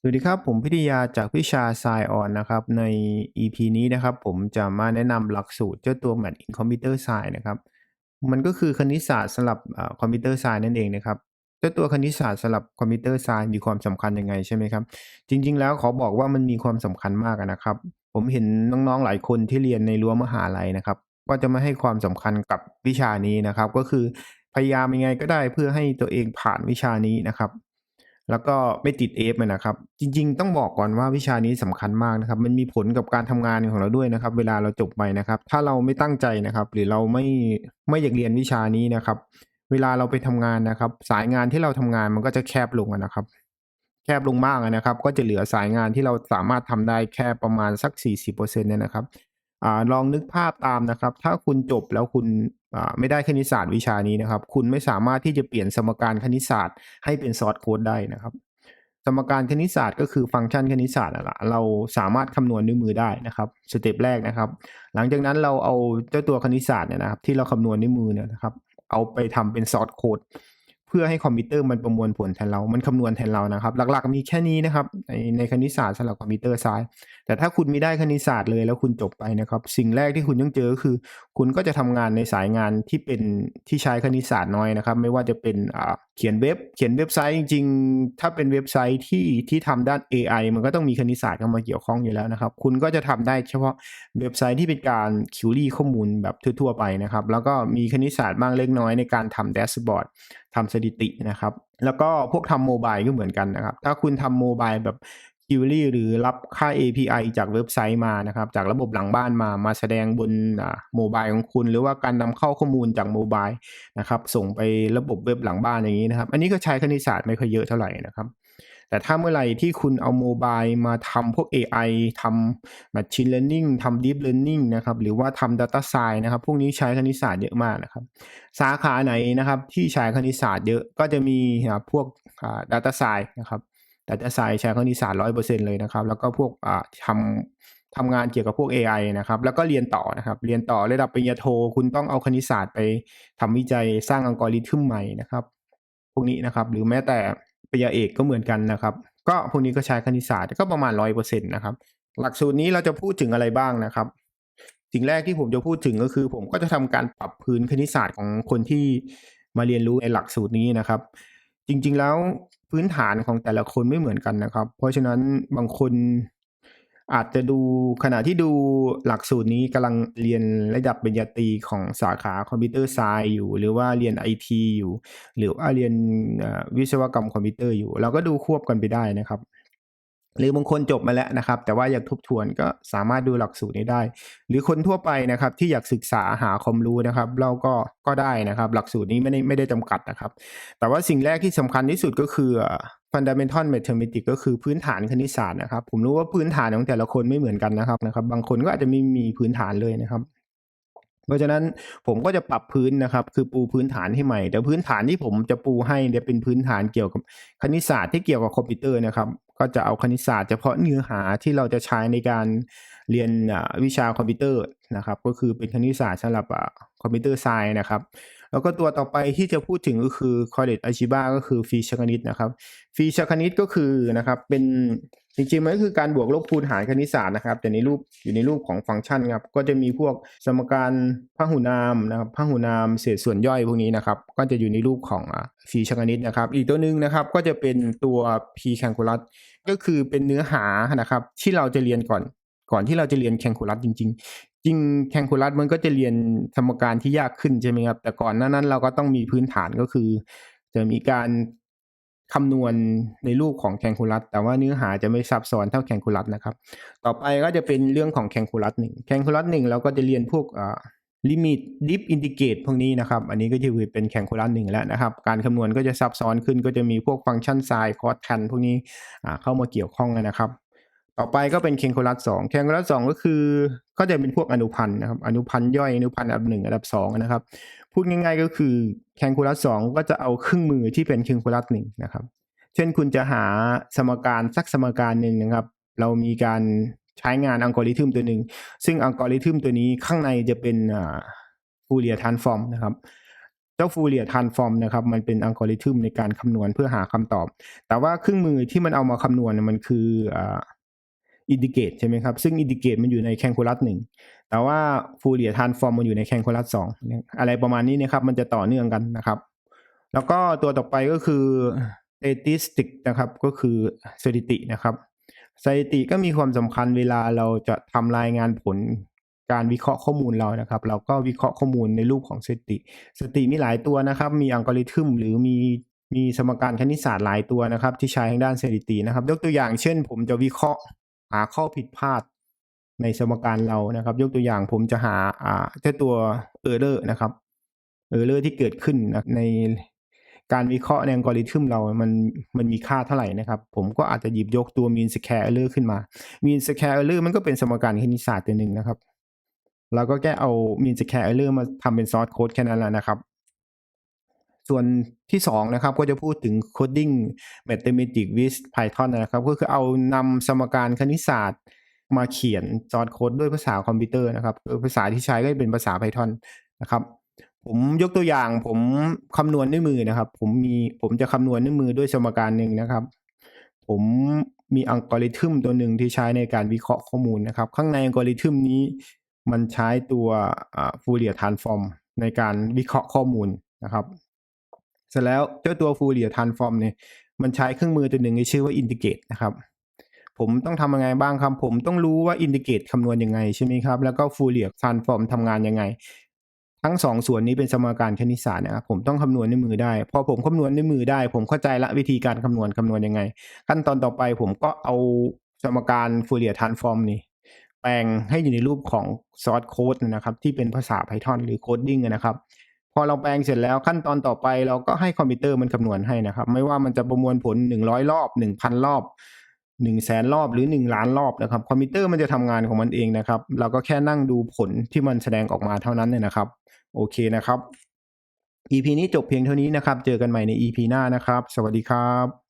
สวัสดีครับ ผมพิทยาจากวิชา Science On นะครับ ใน EP นี้นะครับ ผมจะมาแนะนำหลักสูตรเจ้าตัว Math in Computer Science นะครับ มันก็คือคณิตศาสตร์สำหรับคอมพิวเตอร์ไซน์นั่นเองนะครับ เจ้าตัวคณิตศาสตร์สำหรับคอมพิวเตอร์ไซน์มีความสำคัญยังไงใช่ไหมครับ จริง ๆ แล้วขอบอกว่ามันมีความสำคัญมากนะครับ ผมเห็นน้องๆหลายคนที่เรียนในรั้วมหาลัยนะครับ ก็จะไม่ให้ความสำคัญกับวิชานี้นะครับ ก็คือพยายามยังไงก็ได้เพื่อให้ตัวเองผ่านวิชานี้นะครับ แล้วก็ไม่ติด F อะนะครับ จริง ๆ ต้องบอกก่อนว่าวิชานี้สำคัญมากนะครับ มันมีผลกับการทำงานของเราด้วยนะครับ เวลาเราจบไปนะครับ ถ้าเราไม่ตั้งใจนะครับ หรือเราไม่ไม่อยากเรียนวิชานี้นะครับ เวลาเราไปทำงานนะครับ สายงานที่เราทำงานมันก็จะแคบลงนะครับ แคบลงมากนะครับ ก็จะเหลือสายงานที่เราสามารถทำได้แค่ประมาณสัก 40%เนี่ยนะครับอ่าลองนึกภาพตามนะครับ ถ้าคุณจบแล้วคุณ ไม่ได้คณิตศาสตร์วิชานี้นะครับ คุณไม่สามารถที่จะเปลี่ยนสมการคณิตศาสตร์ให้เป็นซอสโค้ดได้นะครับ สมการคณิตศาสตร์ก็คือฟังก์ชันคณิตศาสตร์นั่นแหละเราสามารถคำนวณด้วยมือได้นะครับสเต็ปแรกนะครับ หลังจากนั้นเราเอาเจ้าตัวคณิตศาสตร์เนี่ยนะครับ ที่เราคำนวณด้วยมือเนี่ยนะครับ เอาไปทำเป็นซอสโค้ด เพื่อให้คอมพิวเตอร์มันประมวลผลแทนเรา มันคำนวณแทนเรานะครับ หลักๆมีแค่นี้นะครับ ในในคณิตศาสตร์สำหรับคอมพิวเตอร์ซ้าย แต่ถ้าคุณไม่ได้คณิตศาสตร์เลยแล้วคุณจบไปนะครับ สิ่งแรกที่คุณต้องเจอคือ คุณก็จะทำงานในสายงานที่เป็นที่ใช้คณิตศาสตร์น้อยนะครับ ไม่ว่าจะเป็นอ่า เขียนเว็บ เขียนเว็บไซต์จริงๆ ถ้าเป็นเว็บไซต์ที่ที่ทำด้าน AI มันก็ต้องมีคณิตศาสตร์เข้ามาเกี่ยวข้องอยู่แล้วนะครับ คุณก็จะทำได้เฉพาะเว็บไซต์ที่เป็นการคิวรี่ข้อมูลแบบทั่วๆไปนะครับ แล้วก็มีคณิตศาสตร์บ้างเล็กน้อยในการทำแดชบอร์ดทำสถิตินะครับ แล้วก็พวกทำโมบายก็เหมือนกันนะครับ ถ้าคุณทำโมบายแบบ query หรือรับค่า API จากเว็บไซต์มานะครับ จากระบบหลังบ้านมามาแสดงบนโมบายของคุณ หรือว่าการนำเข้าข้อมูลจากโมบายนะครับส่งไประบบเว็บหลังบ้านอย่างนี้นะครับ อันนี้ก็ใช้คณิตศาสตร์ไม่ค่อยเยอะเท่าไหร่นะครับ แต่ถ้าเมื่อไหร่ที่คุณเอาโมบายมาทำพวก AI ทำ Machine Learning ทำ Deep Learning นะครับ หรือว่าทำ Data Science นะครับ พวกนี้ใช้คณิตศาสตร์เยอะมากนะครับ สาขาไหนนะครับที่ใช้คณิตศาสตร์เยอะก็จะมีพวก Data Science นะครับ Data Science ใช้คณิตศาสตร์100%เลยนะครับ แล้วก็พวกอ่าทำทำงานเกี่ยวกับพวก AI นะครับ แล้วก็เรียนต่อนะครับ เรียนต่อระดับปริญญาโท คุณต้องเอาคณิตศาสตร์ไปทำวิจัยสร้างอัลกอริทึมใหม่นะครับ พวกนี้นะครับ หรือแม้แต่ปริญญาเอกก็เหมือนกันนะครับ ก็พวกนี้ก็ใช้คณิตศาสตร์ก็ประมาณ100%นต์นะครับ หลักสูตรนี้เราจะพูดถึงอะไรบ้างนะครับ สิ่งแรกที่ผมจะพูดถึงก็คือ ผมก็จะทำการปรับพื้นคณิตศาสตร์ของคนที่มาเรียนรู้ในหลักสูตรนี้นะครับ จริง ๆ แล้วพื้นฐานของแต่ละคนไม่เหมือนกันนะครับ เพราะฉะนั้นบางคนอาจจะดูขณะที่ดูหลักสูตรนี้กำลังเรียนระดับปริญญาตรีของสาขาคอมพิวเตอร์ไซน์อยู่ หรือว่าเรียนไอทีอยู่ หรือว่าเรียนวิศวกรรมคอมพิวเตอร์อยู่ เราก็ดูควบกันไปได้นะครับ หรือบางคนจบมาแล้วนะครับ แต่ว่าอยากทบทวนก็สามารถดูหลักสูตรนี้ได้ หรือคนทั่วไปนะครับ ที่อยากศึกษาหาความรู้นะครับ เราก็ก็ได้นะครับ หลักสูตรนี้ไม่ได้ไม่ได้จำกัดนะครับ แต่ว่าสิ่งแรกที่สำคัญที่สุดก็คือเอ่อ fundamental mathematics ก็คือพื้นฐานคณิตศาสตร์นะครับ ผมรู้ว่าพื้นฐานของแต่ละคนไม่เหมือนกันนะครับนะครับ บางคนก็อาจจะไม่มีพื้นฐานเลยนะครับเพราะฉะนั้นผมก็จะปรับพื้นนะครับ คือปูพื้นฐานให้ใหม่ แต่พื้นฐานที่ผมจะปูให้เนี่ยเป็นพื้นฐานเกี่ยวกับคณิตศาสตร์ที่เกี่ยวกับคอมพิวเตอร์นะครับ ก็จะเอาคณิตศาสตร์เฉพาะเนื้อหาที่เราจะใช้ในการเรียนวิชาคอมพิวเตอร์นะครับ ก็คือเป็นคณิตศาสตร์สำหรับคอมพิวเตอร์ไซน์นะครับ แล้วก็ตัวต่อไปที่จะพูดถึงก็คือ College Algebra ก็คือฟีชคณิตนะครับฟีชคณิตก็คือนะครับเป็น จริงๆมันก็คือการบวกลบคูณหารคณิตศาสตร์นะครับ แต่ในรูปอยู่ในรูปของฟังก์ชันครับ ก็จะมีพวกสมการพหุนามนะครับพหุนามเศษส่วนย่อยพวกนี้นะครับ ก็จะอยู่ในรูปของอ่าฟีชคณิตนะครับ อีกตัวหนึ่งนะครับก็จะเป็นตัว p calculus ก็คือเป็นเนื้อหานะครับ ที่เราจะเรียนก่อน ก่อนที่เราจะเรียนแค l คูลัสจริง ๆ จริงแค l คูลัสมันก็จะเรียนสมการที่ยากขึ้นใช่ไหมครับแต่ก่อนนั้นเราก็ต้องมีพื้นฐานก็คือ จะมีการ คำนวณในรูปของแค l คูลัสแต่ว่าเนื้อหาจะไม่ซับซ้อนเท่าแค l คูลัสนะครับ ต่อไปก็จะเป็นเรื่องของแค l คูลัสหนึ่งแค l คูลัสหนึ่งเราก็จะเรียนพวกลิมิตดิฟอินทิเกรตพวกนี้นะครับ อันนี้ก็จะเป็นแค l คูลัสหนึ่งแล้วนะครับ การคำนวณก็จะซับซ้อนขึ้นก็จะมีพวกฟังก์ชันไซน์คอสแทนพวกนี้เข้ามาเกี่ยวข้องนะครับต่อไปก็เป็นเคงโคลัสสองเคงโคลัสสองก็คือก็จะเป็นพวกอนุพันธ์นะครับ อนุพันธ์ย่อยอนุพันธ์อันดับหนึ่งอันดับสองนะครับ พูดง่าย ๆ ก็คือแคงโคลัสสองก็จะเอาเครื่องมือที่เป็นเคงโคลัสหนึ่งนะครับ เช่นคุณจะหาสมการสักสมการหนึ่งนะครับ เรามีการใช้งานอัลกอริทึมตัวหนึ่ง ซึ่งอัลกอริทึมตัวนี้ข้างในจะเป็นฟูเรียทานฟอร์มนะครับ เจ้า Fourier Transform นะครับ มันเป็นอัลกอริทึมในการคำนวณเพื่อหาคำตอบ แต่ว่าเครื่องมือที่มันเอามาคำนวณมันคือ อ่า Integrate ใช่ไหมครับ ซึ่ง Integrate มันอยู่ใน Calculus 1แต่ว่า Fourier Transform มันอยู่ใน Calculus 2เนี่ยอะไรประมาณนี้นะครับ มันจะต่อเนื่องกันนะครับ แล้วก็ตัวต่อไปก็คือ Statistic นะครับ ก็คือสถิตินะครับสถิติก็มีความสำคัญเวลาเราจะทำรายงานผลการวิเคราะห์ข้อมูลเรานะครับ เราก็วิเคราะห์ข้อมูลในรูปของสถิติ สถิติมีหลายตัวนะครับ มีอัลกอริทึมหรือมีมีสมการคณิตศาสตร์หลายตัวนะครับ ที่ใช้ทางด้านสถิตินะครับ ยกตัวอย่างเช่น ผมจะวิเคราะห์ หาข้อผิดพลาดในสมการเรานะครับ ยกตัวอย่างผมจะหาอ่าเจ้าตัว error นะครับ error ที่เกิดขึ้นนะในการวิเคราะห์ในอัลกอริทึมเรา มันมันมีค่าเท่าไหร่นะครับ ผมก็อาจจะหยิบยกตัว mean square error ขึ้นมา mean square error มันก็เป็นสมการคณิตศาสตร์ตัวหนึ่งนะครับ เราก็แค่เอา mean square error มาทำเป็น source code แค่นั้นแหละนะครับ ส่วนที่สองนะครับก็จะพูดถึง coding mathematics with Python นะครับ ก็คือเอานำสมการคณิตศาสตร์มาเขียน source code ด้วยภาษาคอมพิวเตอร์นะครับ ภาษาที่ใช้ก็เป็นภาษา Python นะครับ ผมยกตัวอย่างผมคำนวณด้วยมือนะครับ ผมมีผมจะคำนวณด้วยมือด้วยสมการหนึ่งนะครับ ผมมีอัลกอริทึมตัวหนึ่งที่ใช้ในการวิเคราะห์ข้อมูลนะครับ ข้างในอัลกอริทึมนี้มันใช้ตัวอ่า Fourier Transform ในการวิเคราะห์ข้อมูลนะครับ เสร็จแล้วเจ้าตัว Fourier Transform เนี่ยมันใช้เครื่องมือตัวหนึ่งที่ชื่อว่า Integrate นะครับ ผมต้องทำยังไงบ้างครับ ผมต้องรู้ว่า Integrate คำนวณยังไงใช่ไหมครับ แล้วก็ Fourier Transform ทำงานยังไง ทั้งสองส่วนนี้เป็นสมการคณิตศาสตร์นะครับผมต้องคำนวณด้วยมือได้ พอผมคำนวณด้วยมือได้ ผมเข้าใจละวิธีการคำนวณคำนวณยังไง ขั้นตอนต่อไปผมก็เอาสมการ Fourier Transform นี่แปลงให้อยู่ในรูปของ source code นะครับ ที่เป็นภาษา Python หรือ coding นะครับ อเราแปลงเสร็จแล้วขั้นตอนต่อไปเราก็ให้คอมพิวเตอร์มันคำนวณให้นะครับ ไม่ว่ามันจะประมวลผลหนึ่งร้อยรอบหนึ่งพันรอบหนึ่งแสนรอบหรือหนึ่งล้านรอบนะครับ คอมพิวเตอร์มันจะทำงานของมันเองนะครับ เราก็แค่นั่งดูผลที่มันแสดงออกมาเท่านั้นเนี่ยนะครับ โอเคนะครับ EP นี้จบเพียงเท่านี้นะครับ เจอกันใหม่ใน EP หน้านะครับ สวัสดีครับ